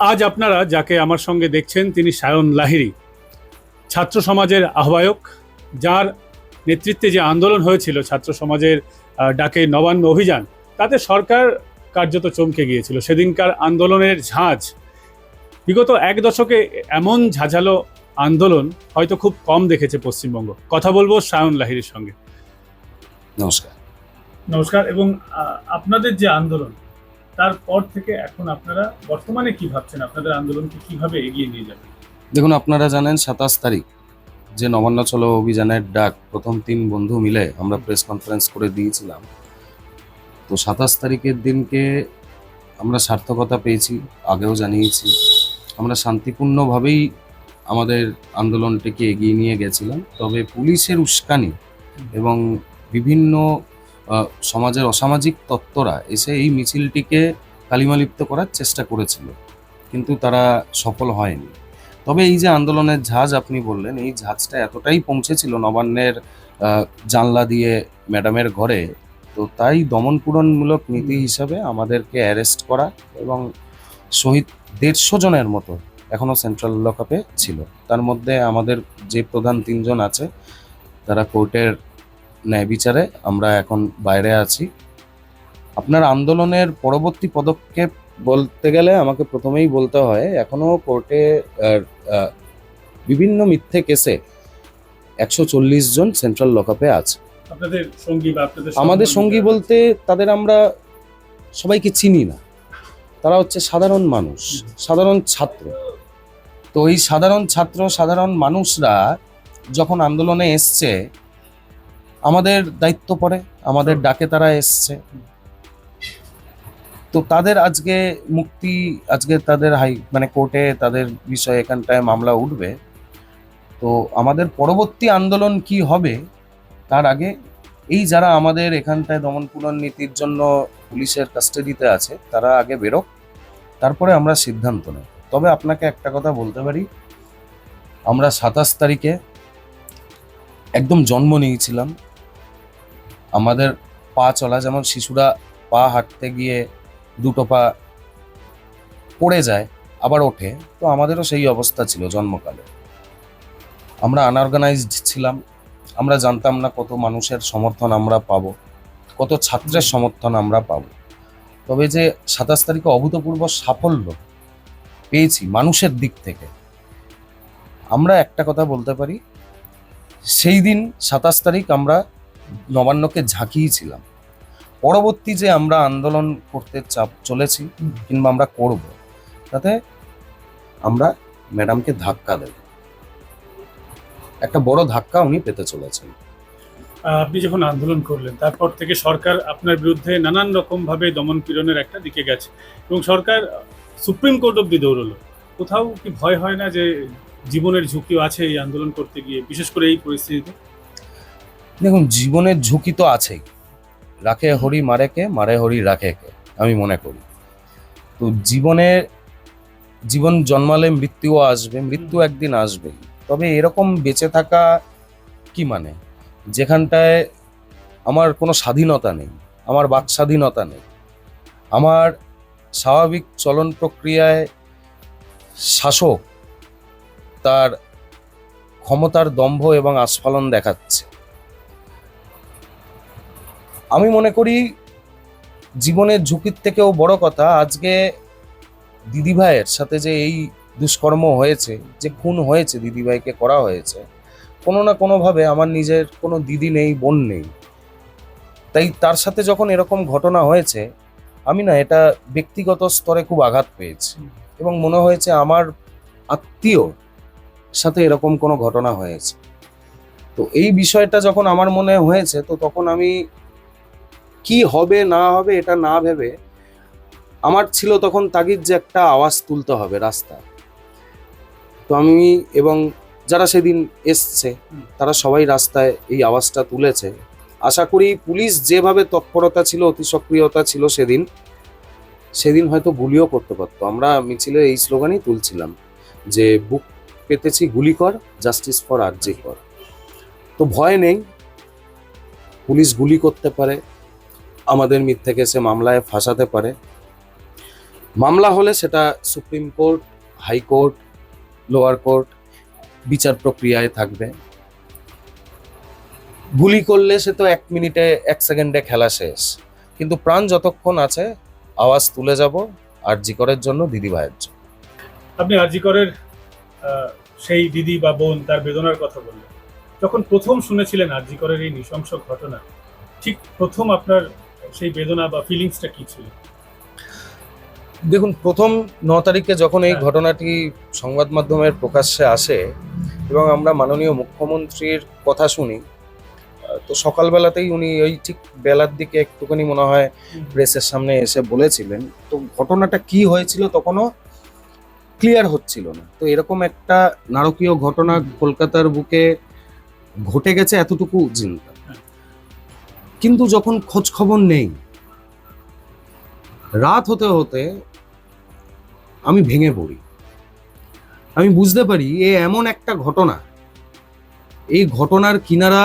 আজ আপনারা যাকে আমার সঙ্গে দেখছেন তিনি সায়ন লাহিড়ী ছাত্র সমাজের আহ্বায়ক যার নেতৃত্বে যে আন্দোলন হয়েছিল ছাত্র সমাজের ডাকে নবান্ন অভিযান তাতে সরকার কার্যত চমকে গিয়েছিল। সেদিনকার আন্দোলনের ঝাঁজ বিগত এক দশকে এমন ঝাঁঝালো আন্দোলন হয়তো খুব কম দেখেছে পশ্চিমবঙ্গ। কথা বলব সায়ন লাহিড়ির সঙ্গে। নমস্কার। নমস্কার এবং আপনাদের যে আন্দোলন তারপর থেকে এখন আপনারা বর্তমানে কি ভাবছেন? আপনাদের আন্দোলনকে কীভাবে এগিয়ে নিয়ে যাবেন? দেখুন, আপনারা জানেন সাতাশ তারিখ যে নবান্ন চলো অভিযানের ডাক, প্রথম তিন বন্ধু মিলে আমরা প্রেস কনফারেন্স করে দিয়েছিলাম। তো সাতাশ তারিখের দিনকে আমরা সার্থকতা পেয়েছি, আগেও জানিয়েছি। আমরা শান্তিপূর্ণভাবেই আমাদের আন্দোলনটিকে এগিয়ে নিয়ে গেছিলাম। তবে পুলিশের উস্কানি এবং বিভিন্ন সমাজের অসামাজিক তত্ত্বরা এসে এই মিছিলটিকে কালিমালিপ্ত করার চেষ্টা করেছিল, কিন্তু তারা সফল হয়নি। তবে এই যে আন্দোলনের ঝাঁজ আপনি বললেন, এই ঝাঁজটা এতটাই পৌঁছেছিল নবান্নের জানলা দিয়ে ম্যাডামের ঘরে, তো তাই দমনপূরণমূলক নীতি হিসাবে আমাদেরকে অ্যারেস্ট করা এবং শহীদ দেড়শো জনের মতো এখনও সেন্ট্রাল লকআপে ছিল। তার মধ্যে আমাদের যে প্রধান তিনজন আছে, তারা কোর্টের ন্যায় বিচারে আমরা এখন বাইরে আছি। আপনার আন্দোলনের পরবর্তী পদক্ষেপ বলতে গেলে আমাকে প্রথমেই বলতে হয় এখনও কোর্টে বিভিন্ন মিথ্যে কেসে একশো চল্লিশ জন সেন্ট্রাল লকআপে আছে। আমাদের সঙ্গী বলতে তাদের আমরা সবাইকে চিনি না। তারা হচ্ছে সাধারণ মানুষ সাধারণ ছাত্র। তো এই সাধারণ ছাত্র সাধারণ মানুষরা যখন আন্দোলনে এসছে আমাদের দায়িত্ব পড়ে আমাদের ডাকে তারা এসছে। তো তাদের আজকে মুক্তি আজকে তাদের হাই মানে কোর্টে তাদের বিষয়ে এখানটায় মামলা উঠবে। তো আমাদের পরবর্তী আন্দোলন কি হবে তার আগে এই যারা আমাদের এখানটায় দমনপূরণ নীতির জন্য পুলিশের কাস্টাডিতে আছে তারা আগে বেরোক তারপরে আমরা সিদ্ধান্ত নেব। তবে আপনাকে একটা কথা বলতে পারি আমরা সাতাশ তারিখে একদম জন্ম নিয়েছিলাম আমাদের পা চলা যেমন শিশুরা পা হাঁটতে গিয়ে দুটো পা পড়ে যায় আবার ওঠে তো আমাদেরও সেই অবস্থা ছিল জন্মকালে। আমরা আনঅর্গানাইজড ছিলাম আমরা জানতাম না কত মানুষের সমর্থন আমরা পাবো কত ছাত্রের সমর্থন আমরা পাবো। তবে যে সাতাশ তারিখে অভূতপূর্ব সাফল্য পেয়েছি মানুষের দিক থেকে আমরা একটা কথা বলতে পারি সেই দিন সাতাশ তারিখ আমরা নবান্নকে ঝাঁকিয়েছিলাম। পরবর্তী যে আমরা আন্দোলন করতে চাপ চলেছি কিংবা আমরা করব, তাতে আমরা ম্যাডামকে ধাক্কা দেব। একটা বড় ধাক্কা উনি পেতে চলেছেন। আপনি যখন আন্দোলন করলেন, তারপর থেকে সরকার আপনার বিরুদ্ধে নানান রকম ভাবে দমন পীড়নের একটা দিকে গেছে এবং সরকার সুপ্রিম কোর্ট অব্দি দৌড়লো। কোথাও কি ভয় হয় না যে জীবনের ঝুঁকিও আছে এই আন্দোলন করতে গিয়ে, বিশেষ করে এই পরিস্থিতিতে? দেখুন জীবনের ঝুঁকি তো আছেই। রাখে হরি মারেকে মারে হরি রাখে কে আমি মনে করি। তো জীবনে জীবন জন্মালে মৃত্যুও আসবে মৃত্যু একদিন আসবেই। তবে এরকম বেঁচে থাকা কি মানে? যেখানটায় আমার কোনো স্বাধীনতা নেই আমার বাক স্বাধীনতা নেই আমার স্বাভাবিক চলন প্রক্রিয়ায় শাসক তার ক্ষমতার দম্ভ এবং আস্ফালন দেখাচ্ছে। আমি মনে করি জীবনের ঝুঁকির থেকেও বড় কথা আজকে দিদিভাইয়ের সাথে যে এই দুষ্কর্ম হয়েছে, যে খুন হয়েছে দিদিভাইকে করা হয়েছে, কোনো না কোনোভাবে আমার নিজের কোনো দিদি নেই, বোন নেই। তাই তার সাথে যখন এরকম ঘটনা হয়েছে, আমি না এটা ব্যক্তিগত স্তরে খুব আঘাত পেয়েছি এবং মনে হয়েছে আমার আত্মীয় সাথে এরকম কোনো ঘটনা হয়েছে। তো এই বিষয়টা যখন আমার মনে হয়েছে, তো তখন আমি কি হবে না হবে এটা না ভেবে আমার ছিল তখন তাগিদ যে একটা আওয়াজ তুলতে হবে রাস্তায় তো আমি এবং যারা সেদিন এসছে তারা সবাই রাস্তায় এই আওয়াজটা তুলেছে। আশা করি পুলিশ যেভাবে তৎপরতা ছিল অতি সক্রিয়তা ছিল সেদিন সেদিন হয়তো গুলিও করতে পারতো। আমরা মিছিলে এই স্লোগানই তুলছিলাম যে বুক পেতেছি গুলি কর জাস্টিস ফর আরজি কর। তো ভয় নেই পুলিশ গুলি করতে পারে। আমাদের মিথ্যে কেসে মামলায় ফাঁসাতে পারে। মামলা হলে সেটা supreme court high court lower court বিচার প্রক্রিয়ায় থাকবে। গুলি করলে সে তো এক মিনিটে এক সেকেন্ডে খেলা শেষ। কিন্তু প্রাণ যতক্ষণ আছে আওয়াজ তুলে যাব আর জিকরের জন্য দিদি ভাইয়ের জন্য। আপনি আরজিকরের আহ, সেই দিদি বা বোন তার বেদনার কথা বললেন। যখন প্রথম শুনেছিলেন আরজিকরের এই নৃশংস ঘটনা ঠিক প্রথম আপনার সেই বেদনা বা ফিলিংসটা কি ছিল? দেখুন প্রথম ন তারিখে যখন এই হ্যাঁ। ঘটনাটি সংবাদ মাধ্যমের প্রকাশ্যে আসে এবং আমরা মাননীয় মুখ্যমন্ত্রীর কথা শুনি তো সকালবেলাতেই উনি ওই ঠিক বেলার দিকে একটুখানি মনে হয় প্রেসের সামনে এসে বলেছিলেন। তো ঘটনাটা কি হয়েছিল তখনও ক্লিয়ার হচ্ছিল না। তো এরকম একটা নারকীয় ঘটনা কলকাতার বুকে ঘটে গেছে এতটুকু চিন্তা কিন্তু যখন খোঁজ খবর নেই, রাত হতে হতে আমি ভেঙে পড়ি। আমি বুঝতে পারি এ এমন একটা ঘটনা। এই ঘটনার কিনারা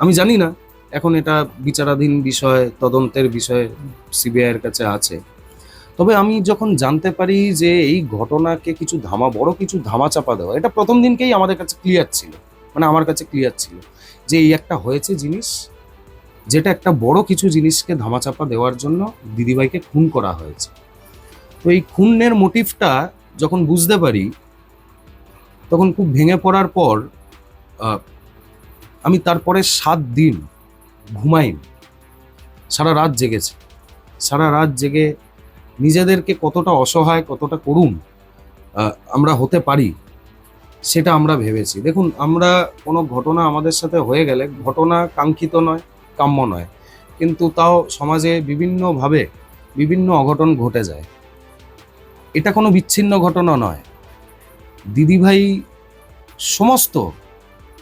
আমি জানি না, এখন এটা বিচারাধীন বিষয়, তদন্তের বিষয় সিবিআইয়ের কাছে আছে। তবে আমি যখন জানতে পারি যে এই ঘটনাকে কিছু ধামা, বড় কিছু ধামা চাপা দেওয়া, এটা প্রথম দিনকেই আমাদের কাছে ক্লিয়ার ছিল মানে আমার কাছে ক্লিয়ার ছিল যে এই একটা হয়েছে জিনিস যেটা একটা বড় কিছু জিনিসকে ধামাচাপা দেওয়ার জন্য দিদিভাইকে খুন করা হয়েছে। তো এই খুনের মোটিভটা যখন বুঝতে পারি, তখন খুব ভেঙে পড়ার পর আমি তারপরে সাত দিন ঘুমাইনি। সারা রাত জেগেছি। সারা রাত জেগে নিজেদেরকে কতটা অসহায়, কতটা করুন আমরা হতে পারি, সেটা আমরা ভেবেছি। দেখুন, আমরা কোনো ঘটনা আমাদের সাথে হয়ে গেলে, ঘটনা কাঙ্ক্ষিত নয়। কাম্য নয়। কিন্তু তাও সমাজে বিভিন্নভাবে বিভিন্ন অঘটন ঘটে যায়। এটা কোনো বিচ্ছিন্ন ঘটনা নয়। দিদিভাই সমস্ত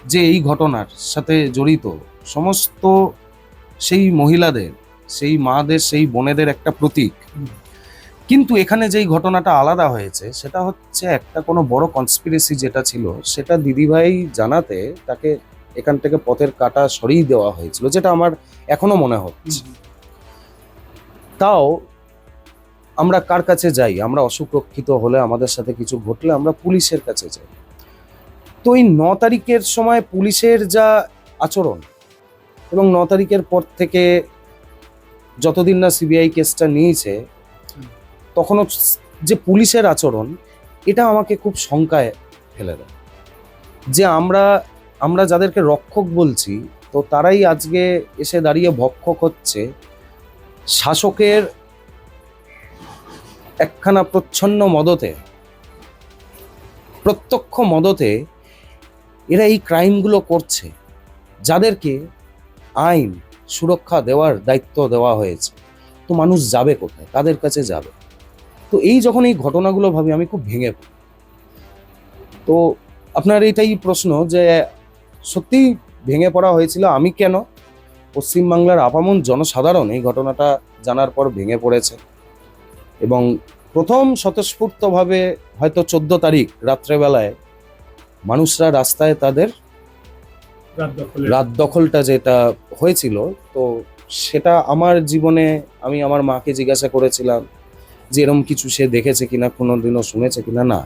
যে এই ঘটনার সাথে জড়িত, সমস্ত সেই মহিলাদের, সেই মাদের, সেই বোনেদের একটা প্রতীক। কিন্তু এখানে যেই ঘটনাটা আলাদা হয়েছে, সেটা হচ্ছে একটা কোনো বড় কনস্পিরেসি যেটা ছিল, সেটা দিদিভাই জানাতে তাকে এখান থেকে পথের কাটা সরিয়ে দেওয়া হয়েছিল যেটা আমার এখনও মনে হচ্ছে। তাও আমরা কার কাছে যাই? আমরা অসুরক্ষিত হলে আমাদের সাথে কিছু ঘটলে আমরা পুলিশের কাছে যাই। তো এই ন তারিখের সময় পুলিশের যা আচরণ এবং ন তারিখের পর থেকে যতদিন না সিবিআই কেসটা নিয়েছে তখনও যে পুলিশের আচরণ এটা আমাকে খুব শঙ্কায় ফেলে দেয়। যে আমরা আমরা যাদেরকে রক্ষক বলছি, তো তারাই আজকে এসে দাঁড়িয়ে ভক্ষক হচ্ছে। শাসকের একখানা প্রচ্ছন্ন মদতে, প্রত্যক্ষ মদতে এরা এই ক্রাইমগুলো করছে, যাদেরকে আইন সুরক্ষা দেওয়ার দায়িত্ব দেওয়া হয়েছে। তো মানুষ যাবে কোথায়? তাদের কাছে যাবে। তো এই যখন এই ঘটনাগুলো ভাবি, আমি খুব ভেঙে পড়ি। তো আপনার এটাই প্রশ্ন যে সত্যি ভেঙে পড়া হয়েছিল। আমি কেন? পশ্চিমবাংলার আপামন জনসাধারণ এই ঘটনাটা জানার পর ভেঙে পড়েছে। এবং প্রথম স্বতঃস্ফূর্তভাবে হয়তো চোদ্দ তারিখ রাত্রেবেলায় মানুষরা রাস্তায় তাদের রাত দখলটা যেটা হয়েছিল তো সেটা আমার জীবনে আমি আমার মাকে জিজ্ঞাসা করেছিলাম যে এরম কিছু সে দেখেছে কিনা কোনোদিনও শুনেছে কিনা? না।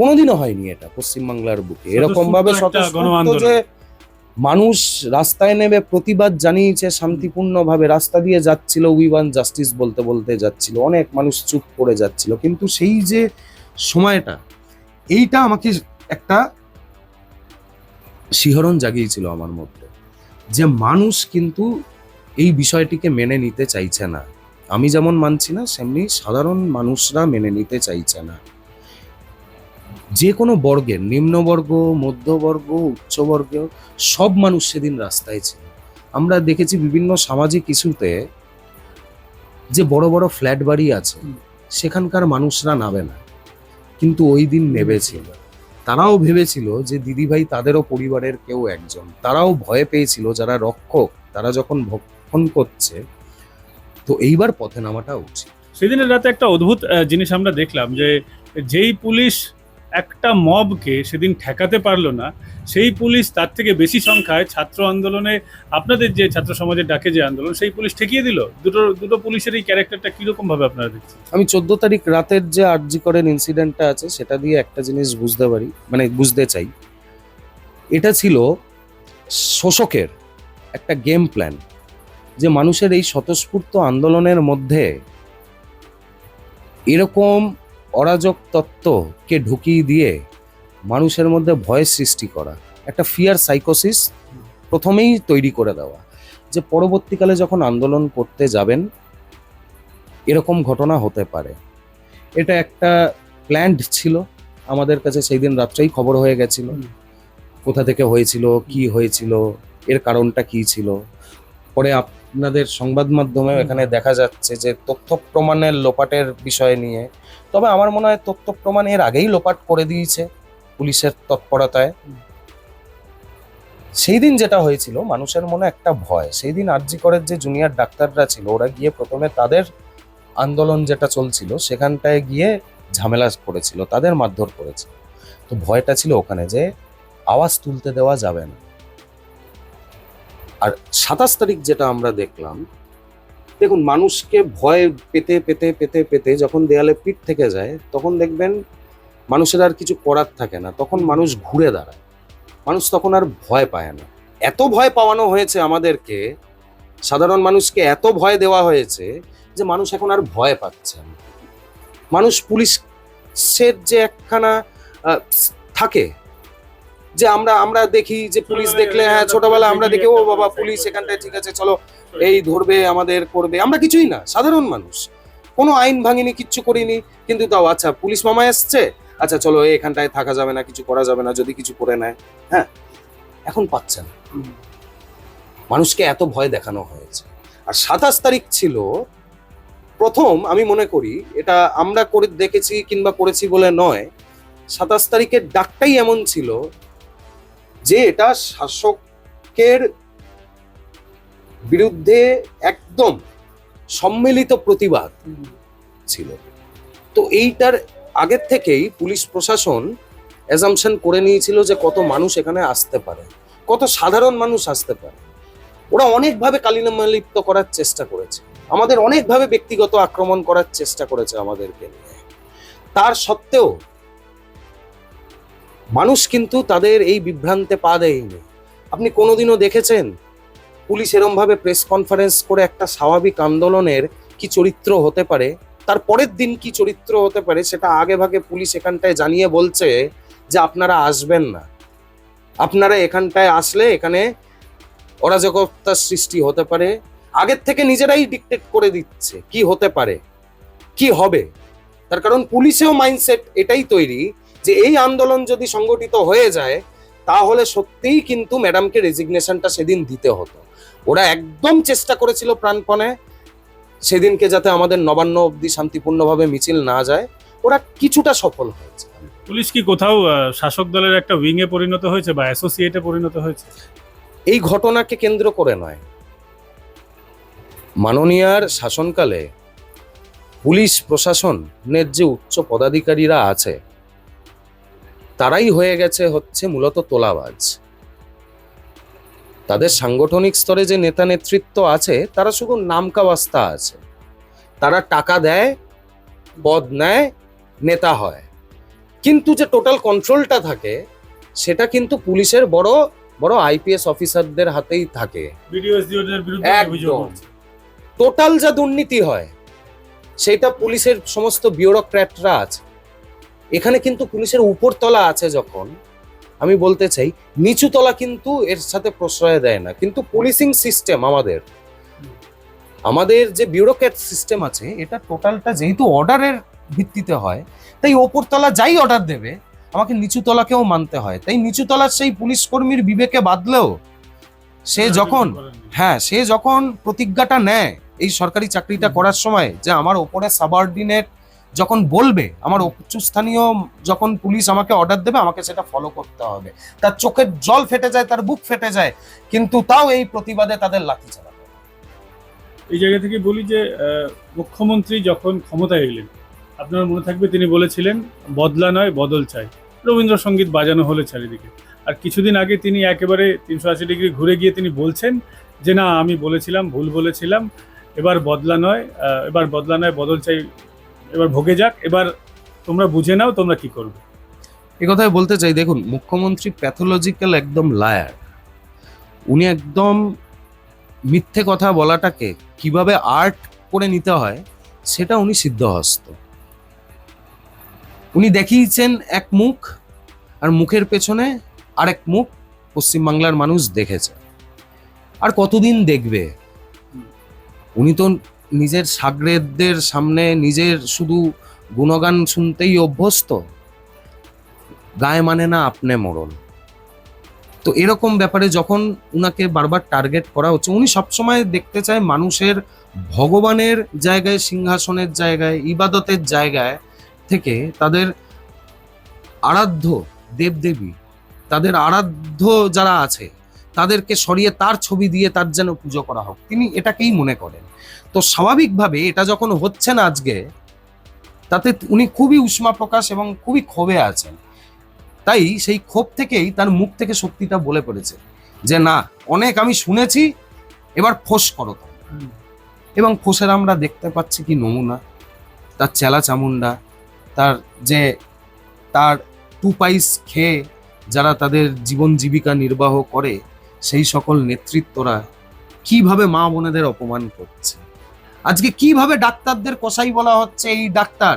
কোনোদিনও হয়নি এটা পশ্চিমবাংলার বুকে। এরকম ভাবে। যে মানুষ রাস্তায় নেমে প্রতিবাদ জানিয়েছে শান্তিপূর্ণভাবে রাস্তা দিয়ে যাচ্ছিল উই ওয়ান জাস্টিস বলতে বলতে যাচ্ছিল অনেক মানুষ চুপ করে যাচ্ছিল। কিন্তু সেই যে সময়টা এইটা আমাকে একটা শিহরণ জাগিয়েছিল আমার মধ্যে যে মানুষ কিন্তু এই বিষয়টিকে মেনে নিতে চাইছে না। আমি যেমন মানছি না সেমনি সাধারণ মানুষরা মেনে নিতে চাইছে না। যে কোনো বর্গের নিম্নবর্গ, মধ্যবর্গ, উচ্চবর্গ, সব মানুষ সেদিন রাস্তায় ছিল। আমরা দেখেছি বিভিন্ন সামাজিক ইস্যুতে যে বড় বড় ফ্ল্যাট বাড়ি আছে, সেখানকার মানুষরা নাবে না। কিন্তু ওই দিন নেবেছিল। তারাও ভেবেছিল যে দিদিভাই তাদেরও পরিবারের কেউ একজন। তারাও ভয় পেয়েছিল যারা রক্ষক, তারা যখন ভক্ষণ করছে, তো এইবার পথে নামাটা উচিত। সেদিনের রাতে একটা অদ্ভুত জিনিস আমরা দেখলাম যে যেই পুলিশ একটা মবকে সেদিন ঠেকাতে পারল না, সেই পুলিশ তার থেকে বেশি সংখ্যায় ছাত্র আন্দোলনে, আপনাদের যে ছাত্র সমাজের ডাকে যে আন্দোলন, সেই পুলিশ ঠেকিয়ে দিল। দুটো দুটো পুলিশের এই ক্যারেক্টারটা কীরকম ভাবে আপনারা দেখছেন? আমি চোদ্দ তারিখ রাতের যে আরজি করেন ইনসিডেন্টটা আছে, সেটা দিয়ে একটা জিনিস বুঝতে পারি মানে বুঝতে চাই। এটা ছিল শোষকের একটা গেম প্ল্যান যে মানুষের এই স্বতঃস্ফূর্ত আন্দোলনের মধ্যে এরকম অরাজক তত্ত্বকে ঢুকিয়ে দিয়ে মানুষের মধ্যে ভয় সৃষ্টি করা একটা ফিয়ার সাইকোসিস প্রথমেই তৈরি করে দেওয়া। যে পরবর্তীকালে যখন আন্দোলন করতে যাবেন এরকম ঘটনা হতে পারে। এটা একটা প্ল্যান্ড ছিল। আমাদের কাছে সেই দিন রাত্রেই খবর হয়ে গেছিল। কোথা থেকে হয়েছিল কি হয়েছিল এর কারণটা কি ছিল? পরে আপনাদের সংবাদ মাধ্যমে এখানে দেখা যাচ্ছে যে তথ্য প্রমাণের লোপাটের বিষয় নিয়ে। তবে আমার মনে হয় তথ্য প্রমাণ এর আগেই লোপাট করে দিয়েছে পুলিশের তৎপরতায়। সেই দিন যেটা হয়েছিল মানুষের মনে একটা ভয়। সেই দিন আরজি করের যে জুনিয়র ডাক্তাররা ছিল ওরা গিয়ে প্রথমে তাদের আন্দোলন যেটা চলছিল সেখানটায় গিয়ে ঝামেলা করেছিল তাদের মারধর করেছিল। তো ভয়টা ছিল ওখানে যে আওয়াজ তুলতে দেওয়া যাবে না। আর সাতাশ তারিখ যেটা আমরা দেখলাম, দেখুন, মানুষকে ভয় পেতে পেতে পেতে পেতে যখন দেয়ালে পিঠ থেকে যায়, তখন দেখবেন মানুষের আর কিছু করার থাকে না। তখন মানুষ ঘুরে দাঁড়ায়। মানুষ তখন আর ভয় পায় না। এত ভয় পাওয়ানো হয়েছে আমাদেরকে, সাধারণ মানুষকে এত ভয় দেওয়া হয়েছে যে মানুষ এখন আর ভয় পাচ্ছে না। মানুষ পুলিশের যে একখানা থাকে যে আমরা আমরা দেখি যে পুলিশ দেখলে হ্যাঁ ছোটবেলা আমরা দেখি, ও বাবা, পুলিশ এখানটায় ঠিক আছে, চলো, এই ধরবে, আমাদের করবে। আমরা কিছুই না, সাধারণ মানুষ। কোনো আইন ভাঙিনি, কিচ্ছু করিনি, কিন্তু তাও আচ্ছা পুলিশ মামা এসছে? আচ্ছা চলো এখানটায় থাকা যাবে না, কিছু করা যাবে না, যদি কিছু করে নেয়। হ্যাঁ এখন পাচ্ছে না। মানুষকে এত ভয় দেখানো হয়েছে। আর সাতাশ তারিখ ছিল, প্রথম আমি মনে করি, এটা আমরা করে, দেখেছি কিংবা করেছি বলে নয়, সাতাশ তারিখের ডাকটাই এমন ছিল যে এটা শাসকের বিরুদ্ধে একদম সম্মিলিত প্রতিবাদ ছিল। তো এইটার আগের থেকেই পুলিশ প্রশাসন অ্যাজামশন করে নিয়েছিল যে কত মানুষ এখানে আসতে পারে কত সাধারণ মানুষ আসতে পারে। ওরা অনেকভাবে কালিনামালিপ্ত করার চেষ্টা করেছে। আমাদের অনেকভাবে ব্যক্তিগত আক্রমণ করার চেষ্টা করেছে আমাদেরকে নিয়ে। তার সত্ত্বেও মানুষ কিন্তু তাদের এই বিভ্রান্তে পা দেয়নি। আপনি কোনোদিনও দেখেছেন? পুলিশ এরমভাবে প্রেস কনফারেন্স করে একটা স্বাভাবিক আন্দোলনের কি চরিত্র হতে পারে? তার পরের দিন কি চরিত্র হতে পারে সেটা আগে ভাগে পুলিশ এখানটায় জানিয়ে বলছে যে আপনারা আসবেন না। আপনারা এখানটায় আসলে এখানে অরাজকতার সৃষ্টি হতে পারে। আগের থেকে নিজেরাই ডিকটেট করে দিচ্ছে কি হতে পারে, কি হবে। তার কারণ পুলিশেও মাইন্ডসেট এটাই তৈরি যে এই আন্দোলন যদি সংগঠিত হয়ে যায় তাহলে সত্যিই কিন্তু ম্যাডামকে রেজিগনেশনটা সেদিন দিতে হতো। ওরা একদম চেষ্টা করেছিল প্রাণপণে সেদিনকে যাতে আমাদের নবান্ন অবধি শান্তিপূর্ণভাবে মিছিল না যায়। ওরা কিছুটা সফল হয়েছে। পুলিশ কি কোথাও শাসক দলের একটা উইং এ পরিণত হয়েছে বা অ্যাসোসিয়েটে পরিণত হয়েছে? এই ঘটনাকে কেন্দ্র করে নয়। মাননীয়ার শাসনকালে পুলিশ প্রশাসনের যে উচ্চ পদাধিকারীরা আছে তারাই হয়ে গেছে হচ্ছে মূলত তোলাবাজ। তাদের সাংগঠনিক স্তরে যে নেতা নেতৃত্ব আছে তারা শুধু নামকাবাস্তা আছে। তারা টাকা দেয় পদ নেয় নেতা হয়। কিন্তু যে টোটাল কন্ট্রোলটা থাকে সেটা কিন্তু পুলিশের বড় বড় আইপিএস অফিসারদের হাতেই থাকে। টোটাল যা দুর্নীতি হয় সেটা পুলিশের সমস্ত বিউরোক্র্যাটরা আছে। এখানে কিন্তু পুলিশের উপরতলা আছে যখন আমি বলতে চাই নিচুতলা কিন্তু এর সাথে প্রশ্রয় দেয় না। কিন্তু পুলিশিং সিস্টেম আমাদের আমাদের যে বিউরোক্র্যাট সিস্টেম আছে এটা টোটালটা যেহেতু অর্ডারের ভিত্তিতে হয় তাই ওপরতলা যাই অর্ডার দেবে আমাকে নিচুতলাকেও মানতে হয়। তাই নিচুতলার সেই পুলিশ কর্মীর বিবেকে বাদলেও সে যখন হ্যাঁ সে যখন প্রতিজ্ঞাটা নেয় এই সরকারি চাকরিটা করার সময় যে আমার ওপরে সাবঅর্ডিনেট যখন বলবে, আমার উচ্চস্থানীয় যখন পুলিশ আমাকে অর্ডার দেবে, আমাকে সেটা ফলো করতে হবে। তার চোখের জল ফেটে যায়, তার বুক ফেটে যায়, কিন্তু তাও এই প্রতিবাদে তাদের লাঠি চালাবে এই জায়গা থেকে বলি যে মুখ্যমন্ত্রী যখন ক্ষমতায় এলেন, আপনার মনে থাকবে তিনি বলেছিলেন, বদলা নয়, বদল চাই। রবীন্দ্রসঙ্গীত বাজানো হলে চারিদিকে। আর কিছুদিন আগে তিনি একেবারে তিনশো আশি ডিগ্রি ঘুরে গিয়ে তিনি বলছেন যে, না, আমি বলেছিলাম, ভুল বলেছিলাম, এবার বদলা নয় এবার বদলা নয়, বদল চাই এবার ভোগে যাক, এবার তোমরা বুঝে নাও তোমরা কি করবে। এ কথাই বলতে চাই, দেখুন, মুখ্যমন্ত্রী প্যাথোলজিক্যাল একদম লায়ার উনি একদম মিথ্যে কথা বলাটাকে কীভাবে আর্ট করে নিতে হয়, সেটা উনি সিদ্ধহস্ত। উনি দেখিয়েছেন এক মুখ, আর মুখের পেছনে আরেক মুখ পশ্চিমবাংলার মানুষ দেখেছে। আর কতদিন দেখবে? উনি তো নিজের সাগরেদদের সামনে নিজের শুধু গুণগান শুনতেই অভ্যস্ত, গায়ে মানে না আপনি মরণ। তো এরকম ব্যাপারে যখন উনাকে বারবার টার্গেট করা হচ্ছে, উনি সবসময় দেখতে চায় মানুষের ভগবানের জায়গায়, সিংহাসনের জায়গায়, ইবাদতের জায়গায় থেকে তাদের আরাধ্য দেবদেবী, তাদের আরাধ্য যারা আছে, তাদেরকে সরিয়ে তার ছবি দিয়ে তার যেন পুজো করা হোক। তিনি এটাকেই মনে করেন। তো স্বাভাবিকভাবে এটা যখন হচ্ছে না আজকে, তাতে উনি খুবই উষ্মা প্রকাশ এবং খুবই ক্ষোভে আছেন। তাই সেই ক্ষোভ থেকেই তার মুখ থেকে শক্তিটা বলে পড়েছে যে, না, অনেক আমি শুনেছি, এবার ফোঁস করো তো এবং ফোঁসের আমরা দেখতে পাচ্ছি কি নমুনা, তার চেলা চামুন্ডা তার যে, তার টু পাইস খেয়ে যারা তাদের জীবন জীবিকা নির্বাহ করে, সেই সকল নেতৃত্বরা কীভাবে মা বোনেদের অপমান করছে। আজকে কীভাবে ডাক্তারদের কসাই বলা হচ্ছে এই ডাক্তার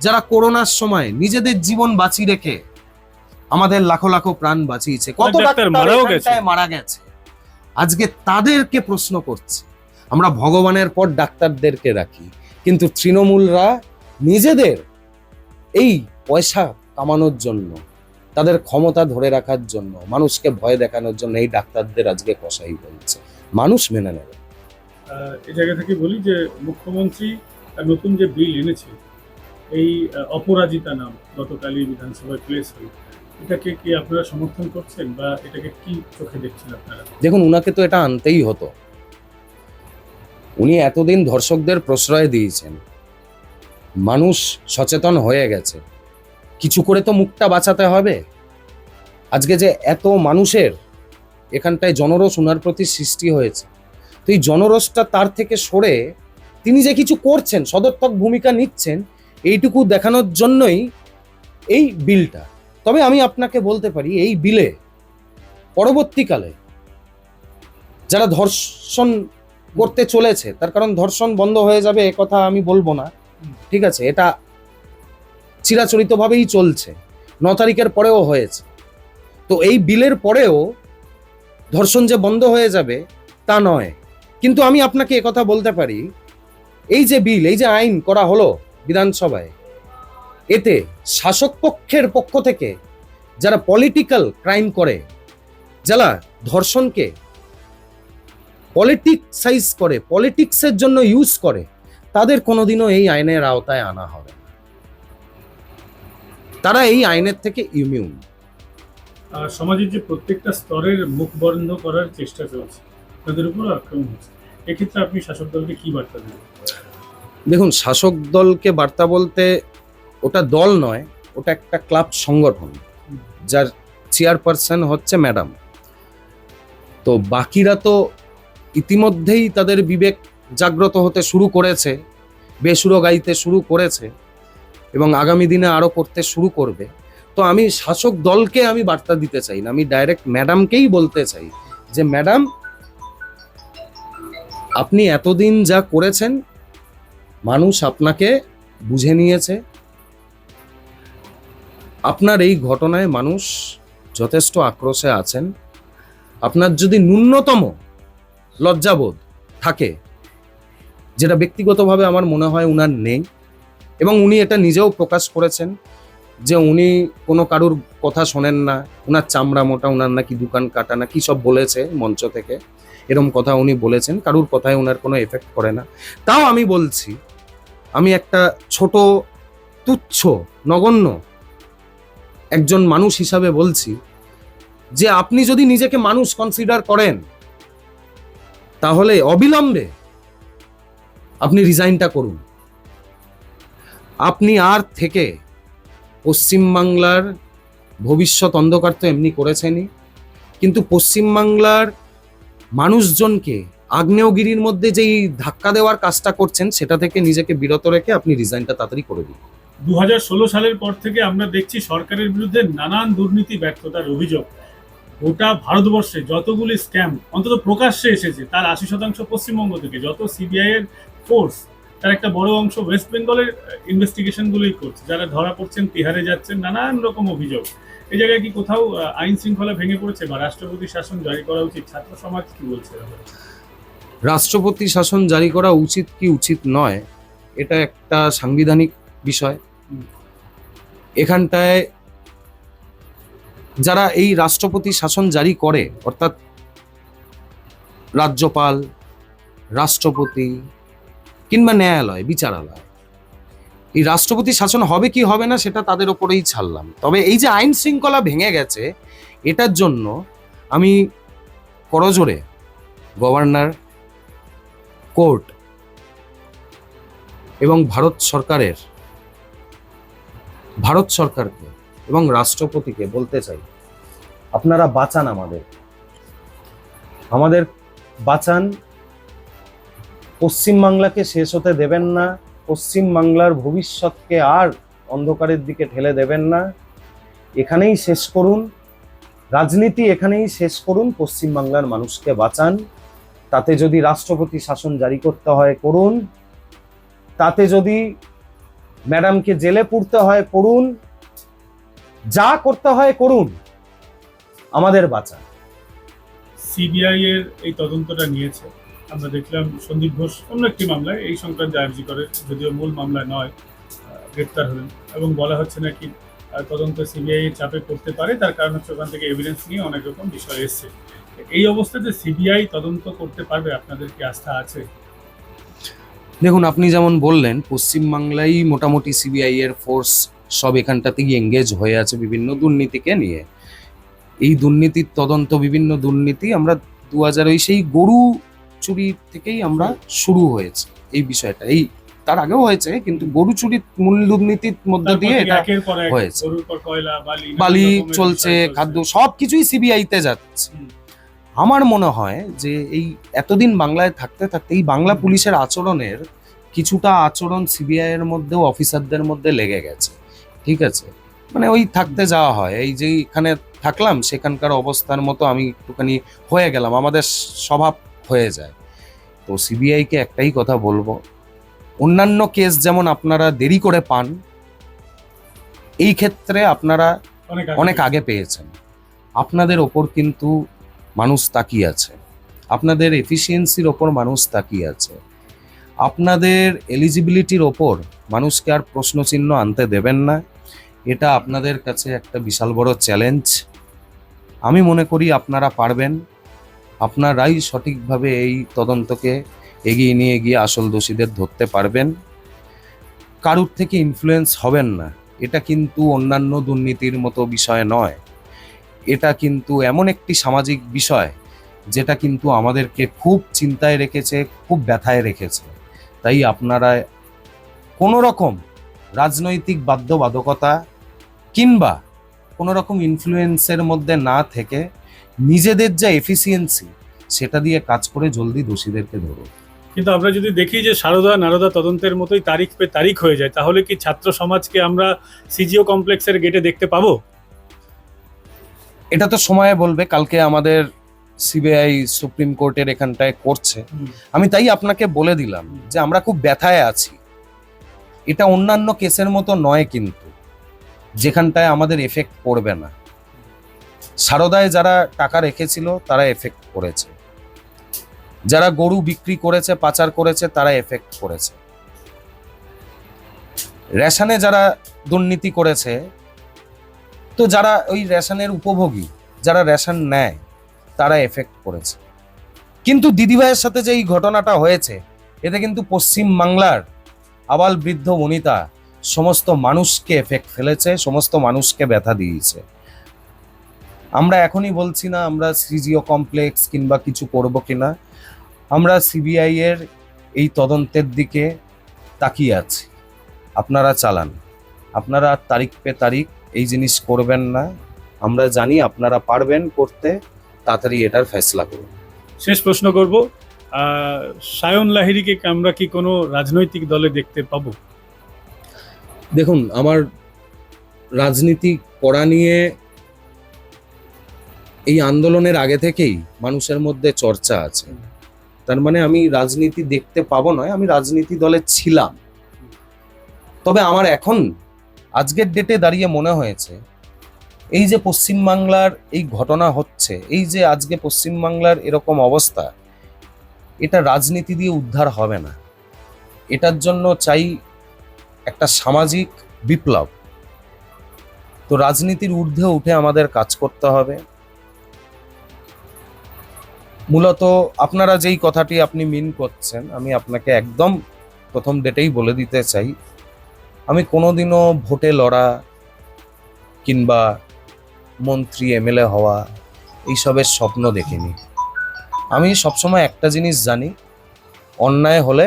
যারা করোনার সময় নিজেদের জীবন বাঁচিয়ে রেখে আমাদের লাখো লাখো প্রাণ বাঁচিয়েছে? কত ডাক্তার মারা গেছে? আজকে তাদেরকে প্রশ্ন করছে। আমরা ভগবানের পর ডাক্তারদেরকে রাখি কিন্তু তৃণমূলরা নিজেদের এই পয়সা কামানোর জন্য তাদের ক্ষমতা ধরে রাখার জন্য মানুষকে ভয় দেখানোর জন্য এই ডাক্তারদের আজকে কষাই বলছে। মানুষ মেনে নেবে। এই জায়গা থেকে বলি যে মুখ্যমন্ত্রী নতুন যে বিল এনেছে, এই অপরাজিতা নাম গতকালই বিধানসভায় প্লেস হল। এটাকে কি আপনারা সমর্থন করছেন বা এটাকে কি চোখে দেখছেন আপনারা? দেখুন, উনাকে তো এটা আনতেই হতো। উনি এতদিন ধর্ষকদের প্রশ্রয় দিয়েছেন। মানুষ সচেতন হয়ে গেছে। কিছু করে তো মুখটা বাঁচাতে হবে। আজকে যে এত মানুষের এখানটায় জনরস উনার প্রতি সৃষ্টি হয়েছে তো এই জনরসটা তার থেকে সরে তিনি যে কিছু করছেন সদর্থক ভূমিকা নিচ্ছেন, এইটুকু দেখানোর জন্যই এই বিলটা। তবে আমি আপনাকে বলতে পারি, এই বিলে পরবর্তীকালে যারা ধর্ষণ করতে চলেছে, তার কারণ ধর্ষণ বন্ধ হয়ে যাবে এ কথা আমি বলব না, ঠিক আছে? এটা চিরাচরিতভাবেই চলছে, ন তারিখের পরেও হয়েছে। তো এই বিলের পরেও ধর্ষণ যে বন্ধ হয়ে যাবে তা নয়। কিন্তু আমি আপনাকে কথা বলতে পারি। এই যে বিল, এই যে আইন করা হলো বিধানসভায়, এতে শাসক পক্ষের পক্ষ থেকে যারা পলিটিক্যাল ক্রাইম করে, যারা ধর্ষণকে পলিটিক্সাইজ করে পলিটিক্সের জন্য ইউজ করে, তাদের কোনোদিনও এই আইনের আওতায় আনা হবে তারা এই আইনের থেকে ইমিউন সমাজের যে প্রত্যেকটা স্তরের মুখ বন্ধ করার চেষ্টা চলছে। তাদের উপর আক্রমণ হচ্ছে? এক্ষেত্রে আপনি শাসক দলকে কি বার্তা দেবেন? দেখুন, শাসক দলকে বার্তা বলতে ওটা দল নয়, ওটা একটা ক্লাব সংগঠন, যার চেয়ারপারসন হচ্ছে ম্যাডাম। তো বাকিরা তো ইতিমধ্যেই তাদের বিবেক জাগ্রত হতে শুরু করেছে বেসুরো গাইতে শুরু করেছে, এবং আগামী দিনে আরও করতে শুরু করবে। তো আমি শাসক দলকে আমি বার্তা দিতে চাই না, আমি ডাইরেক্ট ম্যাডামকেই বলতে চাই যে, ম্যাডাম আপনি এতদিন যা করেছেন, মানুষ আপনাকে বুঝে নিয়েছে। আপনার এই ঘটনায় মানুষ যথেষ্ট আক্রোশে আছেন। আপনার যদি ন্যূনতম লজ্জাবোধ থাকে, যেটা ব্যক্তিগতভাবে আমার মনে হয় উনার নেই, এবং উনি এটা নিজেও প্রকাশ করেছেন যে উনি কোনো কারুর কথা শোনেন না, উনার চামড়া মোটা উনার নাকি দোকান কাটা না কি সব বলেছে মঞ্চ থেকে। এরম কথা উনি বলেছেন, কারুর কথায় ওনার কোনো এফেক্ট করে না। তাও আমি বলছি, আমি একটা ছোট তুচ্ছ, নগণ্য একজন মানুষ হিসাবে বলছি, যে আপনি যদি নিজেকে মানুষ কনসিডার করেন, তাহলে অবিলম্বে আপনি রিজাইনটা করুন। আপনি আর থেকে পশ্চিমবাংলার ভবিষ্যৎ অন্ধকার তো এমনি করেছেনই, কিন্তু পশ্চিমবাংলার মানুষজনকে আগ্নেয়গিরির মধ্যে যেই ধাক্কা দেওয়ার কাজটা করছেন, সেটা থেকে নিজেকে বিরত রেখে আপনি রিজাইনটা তাড়াতাড়ি করে দিন। দুহাজার ষোলো সালের পর থেকে আমরা দেখছি সরকারের বিরুদ্ধে নানান দুর্নীতি ব্যর্থতার অভিযোগ। গোটা ভারতবর্ষে যতগুলি স্ক্যাম অন্তত প্রকাশ্যে এসেছে, তার আশি শতাংশ পশ্চিমবঙ্গ থেকে। যত সিবিআই এর ফোর্স তার একটা বড় অংশ ওয়েস্ট বেঙ্গলের ইনভেস্টিগেশনগুলোই করছে। যারা ধরা পড়ছেন, তিহারে যাচ্ছেন, নানান রকম অভিযোগ। এই জায়গায় কি কোথাও আইন শৃঙ্খলা ভেঙে পড়েছে বা রাষ্ট্রপতি শাসন জারি করা উচিত? ছাত্র সমাজ কি বলছে? রাষ্ট্রপতি শাসন জারি করা উচিত কি উচিত নয়, এটা একটা সাংবিধানিক বিষয়। এখানটায় যারা এই রাষ্ট্রপতি শাসন জারি করে, অর্থাৎ রাজ্যপাল, রাষ্ট্রপতি কিংবা ন্যায়ালয়, বিচারালয় এই রাষ্ট্রপতি শাসন হবে কি হবে না সেটা তাদের ওপরেই ছাড়লাম। তবে এই যে আইন শৃঙ্খলা ভেঙে গেছে, এটার জন্য আমি করজোরে গভর্নর কোর্ট এবং ভারত সরকারের, ভারত সরকারকে এবং রাষ্ট্রপতিকে বলতে চাই, আপনারা বাঁচান আমাদের। আমাদের বাঁচান, পশ্চিমবাংলাকে শেষ হতে দেবেন না পশ্চিমবাংলার ভবিষ্যৎকে আর অন্ধকারের দিকে ঠেলে দেবেন না। এখানেই শেষ করুন। রাজনীতি এখানেই শেষ করুন। পশ্চিমবাংলার মানুষকে বাঁচান। তাতে যদি রাষ্ট্রপতি শাসন জারি করতে হয়, করুন। তাতে যদি ম্যাডামকে জেলে পুরতে হয়, করুন। যা করতে হয়, করুন। আমাদের বাঁচান। সিবিআই এর এই তদন্তটা নিয়েছে। আমরা দেখলাম সন্দীপ ঘোষ অন্য একটি মামলায় এই সংক্রান্তে আর্জি করে, যদিও মূল মামলায় নয় গ্রেপ্তার হলেন। এবং বলা হচ্ছে নাকি তদন্ত সিবিআই এর চাপে করতে পারে, তার কারণ হচ্ছে ওখান থেকে এভিডেন্স নিয়ে অনেক রকম বিষয় এসছে। এই অবস্থাতে সিবিআই তদন্ত করতে পারবে, আপনাদের কি আস্থা আছে? দেখুন, আপনি যেমন বললেন পশ্চিমবাংলাই মোটামুটি সিবিআই এর ফোর্স সব এখানটাতেই এঙ্গেজ হয়ে আছে বিভিন্ন দুর্নীতিকে নিয়ে। এই দুর্নীতির তদন্ত, বিভিন্ন দুর্নীতি আমরা দু হাজার সেই গরু চুরি থেকেই আমরা শুরু হয়েছে এই বিষয়টা। এই তার আগেও হয়েছে কিন্তু গরু চুরির মূল দুর্নীতির মধ্যে দিয়ে এটা হয়েছে। বালি চলছে খাদ্য সব কিছুই সিবিআইতে যাচ্ছে। আমার মনে হয় যে এই এতদিন বাংলায় থাকতে থাকতে এই বাংলা পুলিশের আচরণের কিছুটা আচরণ সিবিআই এর মধ্যেও অফিসারদের মধ্যে লেগে গেছে। ঠিক আছে? মানে ওই থাকতে যাওয়া হয়। এই যে এখানে থাকলাম সেখানকার অবস্থার মতো আমি একটুখানি হয়ে গেলাম। আমাদের স্বভাব হয়ে যায়। তো সিবিআইকে একটাই কথা বলব। অন্যান্য কেস যেমন আপনারা দেরি করে পান এই ক্ষেত্রে আপনারা অনেক আগে পেয়েছেন। আপনাদের ওপর কিন্তু মানুষ তাকিয়ে আছে। আপনাদের এফিসিয়েন্সির ওপর মানুষ তাকিয়ে আছে। আপনাদের এলিজিবিলিটির ওপর মানুষকে আর প্রশ্নচিহ্ন আনতে দেবেন না। এটা আপনাদের কাছে একটা বিশাল বড় চ্যালেঞ্জ আমি মনে করি আপনারা পারবেন। আপনারাই সঠিকভাবে এই তদন্তকে এগিয়ে নিয়ে গিয়ে আসল দোষীদের ধরতে পারবেন। কারুর থেকে ইনফ্লুয়েন্স হবেন না। এটা কিন্তু অন্যান্য দুর্নীতির মতো বিষয় নয়। এটা কিন্তু এমন একটি সামাজিক বিষয়, যেটা কিন্তু আমাদেরকে খুব চিন্তায় রেখেছে, খুব ব্যথায় রেখেছে। তাই আপনারা কোনো রকম রাজনৈতিক বাধ্যবাধকতা কিংবা কোনো রকম ইনফ্লুয়েন্সের মধ্যে না থেকে নিজেদের যা এফিসিয়েন্সি সেটা দিয়ে কাজ করে জলদি দোষীদেরকে ধরুন কিন্তু আমরা যদি দেখি যে সারদা নারদা তদন্তের মতোই তারিখ পে তারিখ হয়ে যায় তাহলে কি ছাত্র সমাজকে আমরা সিজিও কমপ্লেক্সের গেটে দেখতে পাবো? এটা তো সময়ে বলবে কালকে আমাদের সিবিআই সুপ্রিম কোর্টের এখানটায় করছে। আমি তাই আপনাকে বলে দিলাম যে আমরা খুব ব্যথায় আছি। এটা অন্যান্য কেসের মতো নয় কিন্তু যেখানটায় আমাদের এফেক্ট পড়বে না। সারদায় যারা টাকা রেখেছিল, তারা এফেক্ট করেছে। যারা গরু বিক্রি করেছে, পাচার করেছে, তারা এফেক্ট করেছে। রেশনে যারা দুর্নীতি করেছে, তো যারা ওই রেশনের উপভোগী, যারা রেশন নেয়, তারা এফেক্ট করেছে। কিন্তু দিদিভাইয়ের সাথে যে এই ঘটনাটা হয়েছে, এতে কিন্তু পশ্চিম বাংলার আবাল বৃদ্ধ বনিতা সমস্ত মানুষকে এফেক্ট ফেলেছে, সমস্ত মানুষকে ব্যথা দিয়েছে। আমরা এখনই বলছি না আমরা সিজিও কমপ্লেক্স কিংবা কিছু করব কিনা। আমরা সিবিআই এর এই তদন্তের দিকে তাকিয়ে আছি। আপনারা চালান। আপনারা তারিখ পে তারিখ এই জিনিস করবেন না। আমরা জানি আপনারা পারবেন করতে তাড়াতাড়ি এটার ফেসলা করুন। শেষ প্রশ্ন করব। সায়ন লাহিড়িকে আমরা কি কোনো রাজনৈতিক দলে দেখতে পাবো? দেখুন আমার রাজনীতি করা নিয়ে এই আন্দোলনের আগে থেকেই মানুষের মধ্যে চর্চা আছে। তার মানে আমি রাজনীতি দেখতে পাবো নয়, আমি রাজনীতি দলে ছিলাম। তবে আমার এখন, আজকের ডেটে দাঁড়িয়ে মনে হয়েছে, এই যে পশ্চিমবাংলার এই ঘটনা হচ্ছে, এই যে আজকে পশ্চিমবাংলার এরকম অবস্থা, এটা রাজনীতি দিয়ে উদ্ধার হবে না। এটার জন্য চাই একটা সামাজিক বিপ্লব। তো রাজনীতির ঊর্ধ্বে উঠে আমাদের কাজ করতে হবে। মূলত আপনারা যেই কথাটি আপনি মিন করছেন, আমি আপনাকে একদম প্রথম ডেটেই বলে দিতে চাই। আমি কোনোদিনও ভোটে লড়া কিংবা মন্ত্রী এমএলএ হওয়া এইসবের স্বপ্ন দেখিনি। আমি সবসময় একটা জিনিস জানি, অন্যায় হলে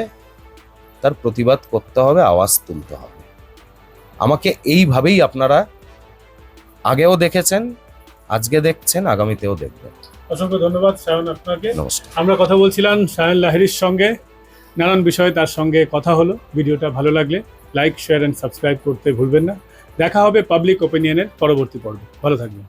তার প্রতিবাদ করতে হবে, আওয়াজ তুলতে হবে। আমাকে এইভাবেই আপনারা আগেও দেখেছেন, আজকে দেখছেন, আগামীতেও দেখবেন। অসংখ্য ধন্যবাদ সায়ন আপনাকে। আমরা কথা বলছিলাম সায়ন লাহিরির সঙ্গে। নানান বিষয়ে তার সঙ্গে কথা হলো। ভিডিওটা ভালো লাগলে লাইক শেয়ার অ্যান্ড সাবস্ক্রাইব করতে ভুলবেন না। দেখা হবে পাবলিক ওপিনিয়নের পরবর্তী পর্বে। ভালো থাকবেন।